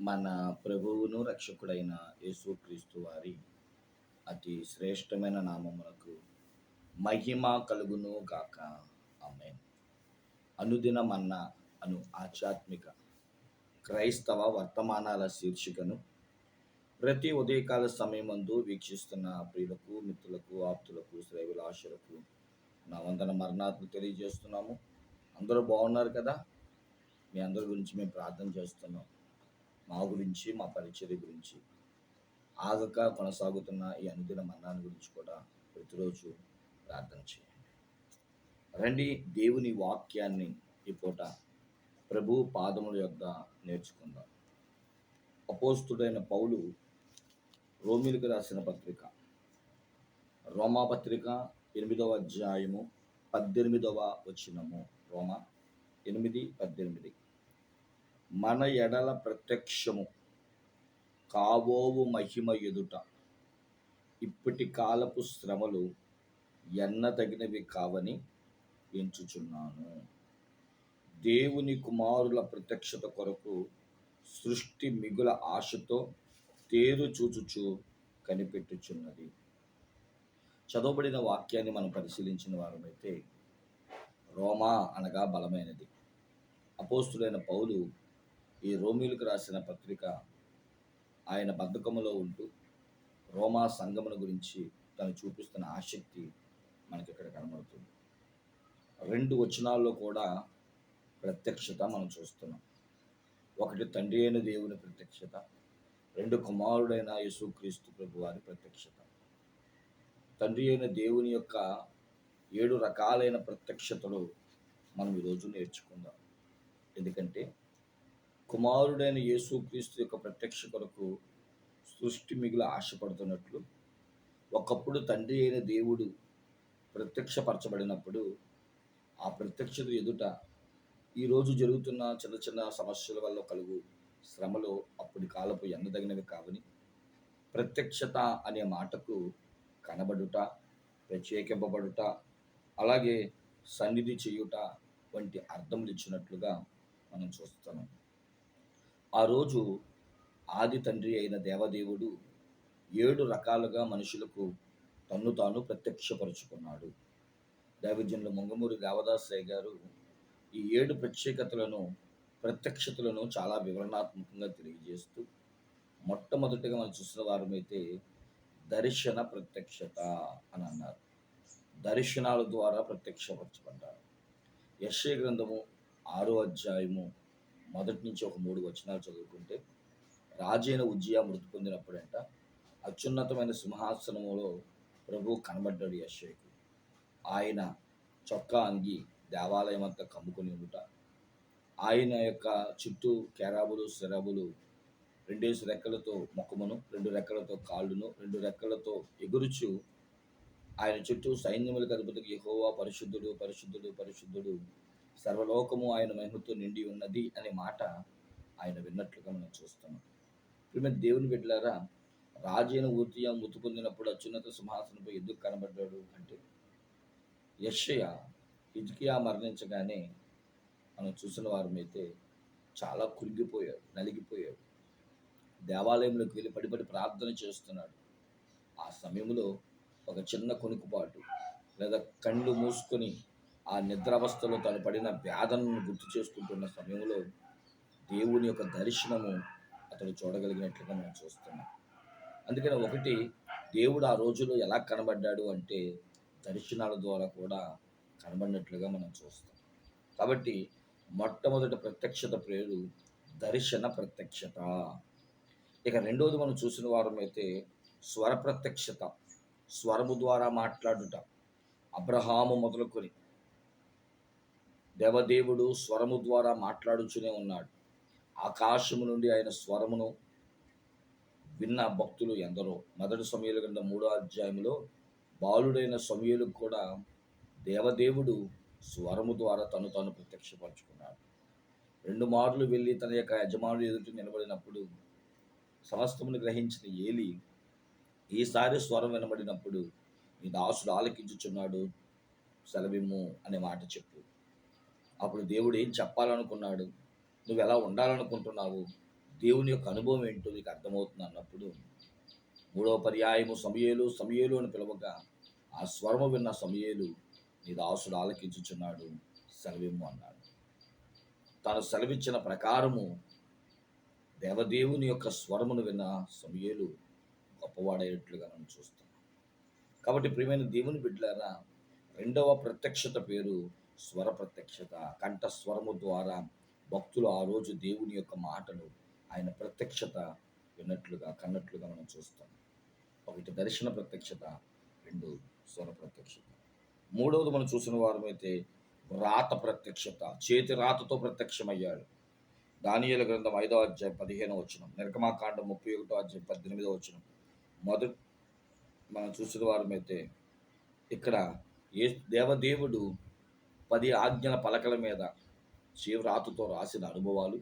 మన ప్రభువును రక్షకుడైన యేసుక్రీస్తు వారి అతి శ్రేష్టమైన నామమునకు మహిమ కలుగును గాక. ఆమె అనుదిన మన్న అను ఆధ్యాత్మిక క్రైస్తవ వర్తమానాల శీర్షికను ప్రతి ఉదయకాల సమయమందు వీక్షిస్తున్న ప్రియులకు మిత్రులకు ఆప్తులకు శ్రేవిలాషులకు నా వందన మరణాత్మకు తెలియజేస్తున్నాము. అందరూ బాగున్నారు కదా? మీ అందరి గురించి మేము ప్రార్థన చేస్తున్నాం. మా గురించి మా పరిచర్య గురించి ఆగక కొనసాగుతున్న ఈ అనుదిన మరణాన్ని గురించి కూడా ప్రతిరోజు ప్రార్థన చేయండి. రండి దేవుని వాక్యాన్ని ఈ పూట ప్రభు పాదముల యొక్క నేర్చుకుందాం. అపోస్తుడైన పౌలు రోమిలకు రాసిన పత్రిక రోమా పత్రిక ఎనిమిదవ అధ్యాయము పద్దెనిమిదవ వచనము రోమా ఎనిమిది పద్దెనిమిది. మన ఎడల ప్రత్యక్షము కాబోవు మహిమ ఎదుట. ఇప్పటి కాలపు శ్రమలు ఎన్న తగినవి కావని ఎంచుచున్నాను. దేవుని కుమారుల ప్రత్యక్షత కొరకు సృష్టి మిగుల ఆశతో తేరు చూచుచు కనిపెట్టుచున్నది. చదవబడిన వాక్యాన్ని మనం పరిశీలించిన వారమైతే రోమా అనగా బలమైనది. అపోస్తులైన పౌలు ఈ రోమిలకు రాసిన పత్రిక ఆయన బద్ధకములో ఉంటూ రోమా సంగమును గురించి తను చూపిస్తున్న ఆసక్తి మనకి ఇక్కడ కనబడుతుంది. రెండు వచనాల్లో కూడా ప్రత్యక్షత మనం చూస్తున్నాం. ఒకటి తండ్రి అయిన దేవుని ప్రత్యక్షత రెండు కుమారుడైన యేసుక్రీస్తు ప్రభు వారి ప్రత్యక్షత. తండ్రి అయిన దేవుని యొక్క ఏడు రకాలైన ప్రత్యక్షతలు మనం ఈరోజు నేర్చుకుందాం. ఎందుకంటే కుమారుడైన యేసుక్రీస్తు యొక్క ప్రత్యక్ష కొరకు సృష్టి మిగులు ఆశపడుతున్నట్లు ఒకప్పుడు తండ్రి అయిన దేవుడు ప్రత్యక్షపరచబడినప్పుడు ఆ ప్రత్యక్షత ఎదుట ఈరోజు జరుగుతున్న చిన్న చిన్న సమస్యల వల్ల కలుగు శ్రమలు అప్పటి కాలపు ఎన్నదగినవి కావని ప్రత్యక్షత అనే మాటకు కనబడుట ప్రత్యేకింపబడుట అలాగే సన్నిధి చేయుట వంటి అర్థములు ఇచ్చినట్లుగా మనం చూస్తున్నాం. ఆ రోజు ఆది తండ్రి అయిన దేవదేవుడు ఏడు రకాలుగా మనుషులకు తన్ను తాను ప్రత్యక్షపరుచుకున్నాడు. దైవజనులు మొంగమూరి దేవదాసయ్య గారు ఈ ఏడు ప్రత్యేకతలను ప్రత్యక్షతలను చాలా వివరణాత్మకంగా తెలియజేస్తూ మొట్టమొదటిగా మనం చూసిన వారమైతే దర్శన ప్రత్యక్షత అని అన్నారు. దర్శనాల ద్వారా ప్రత్యక్షపరచబడ్డారు. యశ్వ గ్రంథము ఆరో అధ్యాయము మొదటి నుంచి ఒక మూడు వచనాలు చదువుకుంటే రాజైన ఉజ్జయ మృతి పొందినప్పుడంట అత్యున్నతమైన సింహాసనములో ప్రభు కనబడ్డాడు యశ్వకు ఆయన చొక్కా అంగి దేవాలయం అంతా కమ్ముకొని ఉండుట. ఆయన యొక్క చుట్టూ కెరాబులు శరాబులు రెండేసి రెక్కలతో ముఖమును రెండు రెక్కలతో కాళ్ళును రెండు రెక్కలతో ఎగురుచు ఆయన చుట్టూ సైన్యములకు అధిపతికి యహోవా పరిశుద్ధుడు పరిశుద్ధుడు పరిశుద్ధుడు సర్వలోకము ఆయన మహిమతో నిండి ఉన్నది అనే మాట ఆయన విన్నట్లుగా మనం చూస్తున్నాం. ప్రిమ దేవుని బిడ్డలారా రాజైన ఊతియా మృతి పొందినప్పుడు అత్యున్నత సింహాసనంపై ఎందుకు కనబడ్డాడు అంటే యషయ హిజ్కియా మరణించగానే మనం చూసిన వారమైతే చాలా కురిగిపోయాడు నలిగిపోయాడు. దేవాలయంలోకి వెళ్ళి పడిపడి ప్రార్థన చేస్తున్నాడు. ఆ సమయంలో ఒక చిన్న కొనుకుపాటు లేదా కళ్ళు మూసుకొని ఆ నిద్రావస్థలో తను పడిన వేదనను గుర్తు చేసుకుంటున్న సమయంలో దేవుని యొక్క దర్శనము అతడు చూడగలిగినట్లుగా మనం చూస్తున్నాం. అందుకని ఒకటి దేవుడు ఆ రోజులో ఎలా కనబడ్డాడు అంటే దర్శనాల ద్వారా కూడా కనబడినట్లుగా మనం చూస్తాం. కాబట్టి మొట్టమొదటి ప్రత్యక్షత పేరు దర్శన ప్రత్యక్షత. ఇక రెండవది మనం చూసిన వారమైతే స్వర ప్రత్యక్షత. స్వరము ద్వారా మాట్లాడుట. అబ్రహాము మొదలుకొని దేవదేవుడు స్వరము ద్వారా మాట్లాడుచునే ఉన్నాడు. ఆకాశము నుండి ఆయన స్వరమును విన్న భక్తులు ఎందరో. మొదటి సమయాల కింద మూడో అధ్యాయంలో బాలుడైన సమయలకు కూడా దేవదేవుడు స్వరము ద్వారా తను తాను ప్రత్యక్షపరచుకున్నాడు. రెండు మార్లు వెళ్ళి తన యొక్క యజమానులు ఎదుటి నిలబడినప్పుడు సమస్తమును గ్రహించిన ఏలి ఈసారి స్వరం వినబడినప్పుడు నీ దాసుడు ఆలకించుచున్నాడు సెలవిమ్ము అనే మాట చెప్పు. అప్పుడు దేవుడు ఏం చెప్పాలనుకున్నాడు? నువ్వు ఎలా ఉండాలనుకుంటున్నావు? దేవుని యొక్క అనుభవం ఏంటో నీకు అర్థమవుతుంది అన్నప్పుడు మూడవ పర్యాయము సమయలు సమయలు అని పిలవగా ఆ స్వరము విన్న సమయలు నీ దాసుడు ఆలకించుచున్నాడు సెలవిమ్ము అన్నాడు. తాను సెలవిచ్చిన ప్రకారము దేవదేవుని యొక్క స్వరమును విన్న సమయలు గొప్పవాడేట్లుగా మనం చూస్తున్నాం. కాబట్టి ప్రియమైన దేవుని బిడ్డలారా రెండవ ప్రత్యక్షత పేరు స్వర ప్రత్యక్షత కంఠస్వరము ద్వారా భక్తులు ఆ రోజు దేవుని యొక్క మాటలు ఆయన ప్రత్యక్షత విన్నట్లుగా కన్నట్లుగా మనం చూస్తాం. ఒకటి దర్శన ప్రత్యక్షత రెండు స్వర ప్రత్యక్షత. మూడవది మనం చూసిన వారమైతే రాత ప్రత్యక్షత చేతి రాతతో ప్రత్యక్షమయ్యాడు. దానియల గ్రంథం ఐదో అధ్యాయం పదిహేనో వచ్చిన నిర్గమాకాండం ముప్పై ఒకటో అధ్యాయం పద్దెనిమిదో వచ్చిన మొదటి మనం చూసిన వారమైతే ఇక్కడ ఏ దేవదేవుడు పది ఆజ్ఞల పలకల మీద శివరాతతో రాసిన అనుభవాలు.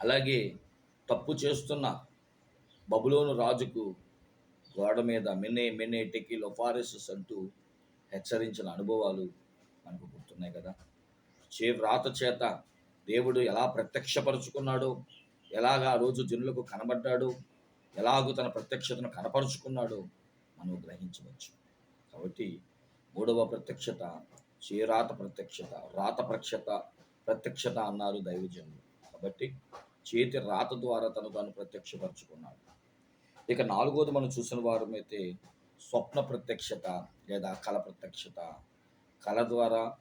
అలాగే తప్పు చేస్తున్న బబులోను రాజుకు గోడ మీద మెనే మెనే టెకి లొఫారెసస్ అంటూ హెచ్చరించిన అనుభవాలు మనకు గుర్తున్నాయి కదా. రాత చేత దేవుడు ఎలా ప్రత్యక్షపరుచుకున్నాడో ఎలాగా ఆ రోజు జనులకు కనబడ్డాడో ఎలాగూ తన ప్రత్యక్షతను కనపరుచుకున్నాడో మనం గ్రహించవచ్చు. కాబట్టి మూడవ ప్రత్యక్షత చేరాత ప్రత్యక్షత రాత ప్రక్షత ప్రత్యక్షత అన్నారు దైవజనులు కాబట్టి చేతి రాత ద్వారా తను తాను ప్రత్యక్షపరుచుకున్నాడు. ఇక నాలుగోది మనం చూసిన వారమైతే స్వప్న ప్రత్యక్షత లేదా కళ ప్రత్యక్షత. కళ ద్వారా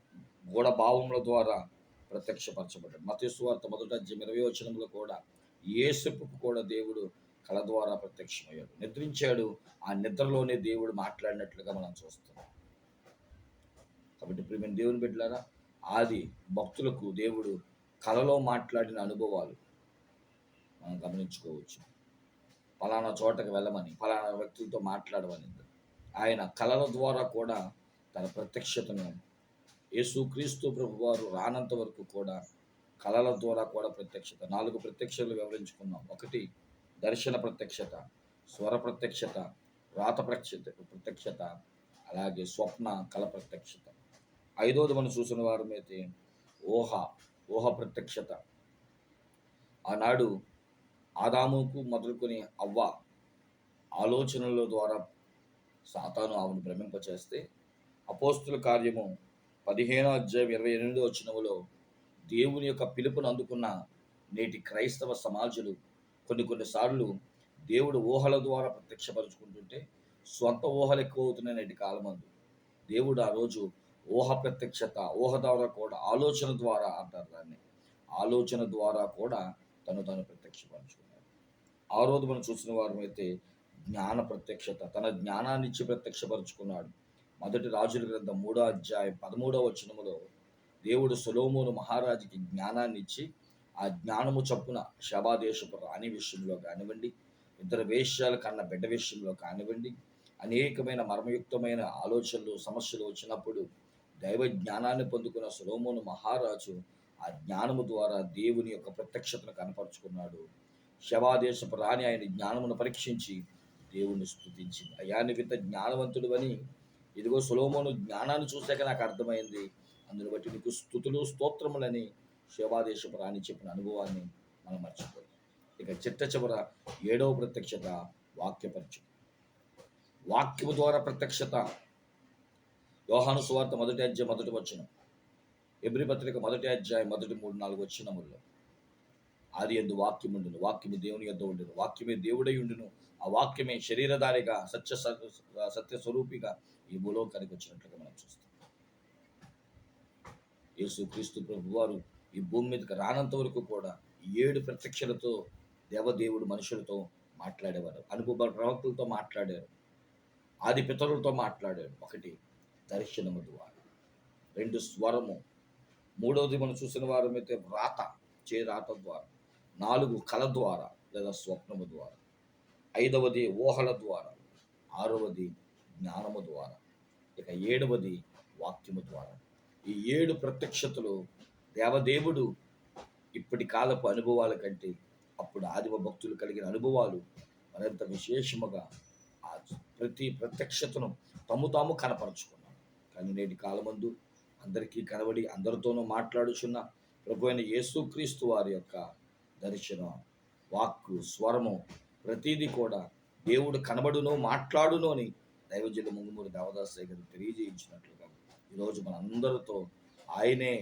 గూఢ భావముల ద్వారా ప్రత్యక్షపరచబడ్డాడు. మతేసు వార్త మొదట ఇరవై వచనంలో కూడా ఏసెప్పుకు కూడా దేవుడు కళ ద్వారా ప్రత్యక్షమయ్యాడు. నిద్రించాడు. ఆ నిద్రలోనే దేవుడు మాట్లాడినట్లుగా మనం చూస్తున్నాం. ప్రియమైన దేవుని బిడ్డలారా ఆది భక్తులకు దేవుడు కలలో మాట్లాడిన అనుభవాలు మనం గమనించుకోవచ్చు. ఫలానా చోటకు వెళ్ళమని ఫలానా వ్యక్తులతో మాట్లాడమని ఆయన కళల ద్వారా కూడా తన ప్రత్యక్షతను యేసుక్రీస్తు ప్రభు వారు రానంత వరకు కూడా కళల ద్వారా కూడా ప్రత్యక్షత నాలుగు ప్రత్యక్షలు వివరించుకున్నాం. ఒకటి దర్శన ప్రత్యక్షత స్వర ప్రత్యక్షత రాత ప్రత్యక్షత ప్రత్యక్షత అలాగే స్వప్న కళ ప్రత్యక్షత. ఐదోది మనం చూసిన వారమైతే ఊహ ఊహ ప్రత్యక్షత. ఆనాడు ఆదాముకు మొదలుకొని అవ్వ ఆలోచనల ద్వారా సాతాను ఆమెను భ్రమింపచేస్తే అపోస్తుల కార్యము పదిహేనో అధ్యాయం ఇరవై ఎనిమిదో వచ్చినములో దేవుని యొక్క పిలుపును అందుకున్న నేటి క్రైస్తవ సమాజులు కొన్ని కొన్నిసార్లు దేవుడు ఊహల ద్వారా ప్రత్యక్షపరుచుకుంటుంటే స్వంత ఊహలు ఎక్కువ అవుతున్నాయి నేటి కాలమందు. దేవుడు ఆ రోజు ఊహ ప్రత్యక్షత ఊహ ద్వారా కూడా ఆలోచన ద్వారా అంటారు దాన్ని. ఆలోచన ద్వారా కూడా తను తను ప్రత్యక్షపరుచుకున్నాడు. ఆ రోజు మనం చూసిన వారమైతే జ్ఞాన ప్రత్యక్షత తన జ్ఞానాన్ని ఇచ్చి ప్రత్యక్షపరుచుకున్నాడు. మొదటి రాజుల గ్రంథం మూడో అధ్యాయం పదమూడవ వచనములో దేవుడు సులోమును మహారాజుకి జ్ఞానాన్ని ఇచ్చి ఆ జ్ఞానము చప్పున శబాదేశపు రాణి విషయంలో కానివ్వండి ఇద్దరు వేష్యాల కన్న బిడ్డ విషయంలో కానివ్వండి అనేకమైన మర్మయుక్తమైన ఆలోచనలు సమస్యలు వచ్చినప్పుడు దైవ జ్ఞానాన్ని పొందుకున్న సులోమోను మహారాజు ఆ జ్ఞానము ద్వారా దేవుని యొక్క ప్రత్యక్షతను కనపరుచుకున్నాడు. శవాదేశపు రాణి ఆయన జ్ఞానమును పరీక్షించి దేవుణ్ణి స్థుతించింది అయ్యా వింత జ్ఞానవంతుడు అని ఇదిగో సులోమోను జ్ఞానాన్ని చూశాక నాకు అర్థమైంది. అందును బట్టి నీకు స్థుతులు స్తోత్రములని శివాదేశపు రాణి చెప్పిన అనుభవాన్ని మనం మర్చిపోయాం. ఇక చిట్ట చివర ఏడవ ప్రత్యక్షత వాక్యపరిచయం. వాక్యము ద్వారా ప్రత్యక్షత యోహాను సువార్త మొదటి అధ్యాయం మొదటి వచ్చిన ఎబ్రి పత్రిక మొదటి అధ్యాయం మొదటి మూడు నాలుగు వచ్చినముల్లో ఆది ఎందు వాక్యం ఉండును వాక్యము దేవుని యొద్ద ఉండును వాక్యమే దేవుడై ఉండును ఆ వాక్యమే శరీరధారిగా సత్య సత్య స్వరూపిగా ఈ భూలోకానికి వచ్చినట్లుగా మనం చూస్తాం. యేసు క్రీస్తు ప్రభు వారు ఈ భూమి మీదకి రానంత వరకు కూడా ఏడు ప్రత్యక్షలతో దేవదేవుడు మనుషులతో మాట్లాడేవారు. అనుభవ ప్రవక్తలతో మాట్లాడారు. ఆది పితరులతో మాట్లాడారు. ఒకటి దర్శనము ద్వారా రెండు స్వరము. మూడవది మనం చూసిన వారమైతే వ్రాత చే రాత ద్వారా నాలుగు కళ ద్వారా లేదా స్వప్నము ద్వారా ఐదవది ఊహల ద్వారా ఆరవది జ్ఞానము ద్వారా ఇక ఏడవది వాక్యము ద్వారా ఈ ఏడు ప్రత్యక్షతలు దేవదేవుడు ఇప్పటి కాలపు అనుభవాల కంటే అప్పుడు ఆదిమ భక్తులు కలిగిన అనుభవాలు మరింత విశేషముగా ఆ ప్రతి ప్రత్యక్షతను తము తాము కనపరుచుకున్నాం కానీ నేటి కాలమందు అందరికీ కనబడి అందరితోనూ మాట్లాడుచున్న ప్రభు అయిన యేసుక్రీస్తు వారి యొక్క దర్శనం వాక్కు స్వరము ప్రతీది కూడా దేవుడు కనబడును మాట్లాడును అని దైవజులు ముంగుమూరి దేవదాసయ్య గారు తెలియజేయించినట్లుగా ఈరోజు మన అందరితో ఆయనే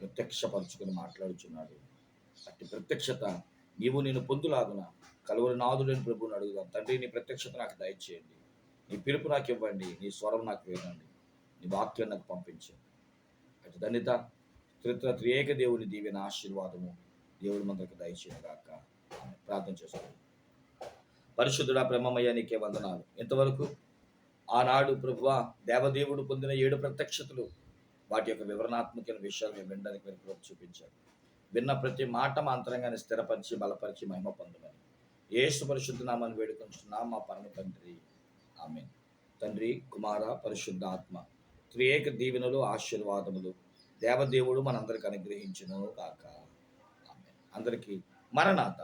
ప్రత్యక్షపరుచుకొని మాట్లాడుచున్నాడు. అట్టి ప్రత్యక్షత నీవు నేను పొందులాగున కలువరి నాదుడని ప్రభువుని అడుగుదాం. తండ్రి నీ ప్రత్యక్షత నాకు దయచేయండి. నీ పిలుపు నాకు ఇవ్వండి. నీ స్వరం నాకు వినండి. నీ వాక్యం నాకు పంపించండి అటు ధన్యత త్రిత్ర త్రియేక దేవుని దీవెన ఆశీర్వాదము దేవుడి మందరికి దయచేయగాక. ప్రార్థన చేసుకోండి పరిశుద్ధుడ బ్రహ్మమయ్య నీకే వందనాలు. ఇంతవరకు ఆనాడు ప్రభువ దేవదేవుడు పొందిన ఏడు ప్రత్యక్షతలు వాటి యొక్క వివరణాత్మకమైన విషయాలు మేము వినడానికి మీరు చూపించారు. విన్న ప్రతి మాట మా అంతరంగాన్ని స్థిరపరిచి బలపరిచి మహిమ పొందమని. ఏసు పరిశుద్ధ నామాన్ని వేడుకొంచున్నాం మా పరమ తండ్రి. ఆమె తండ్రి కుమార పరిశుద్ధ ఆత్మ త్రియేక దీవెనలు ఆశీర్వాదములు. దేవదేవుడు మనందరికి అనుగ్రహించును కాక అందరికీ మరణాత.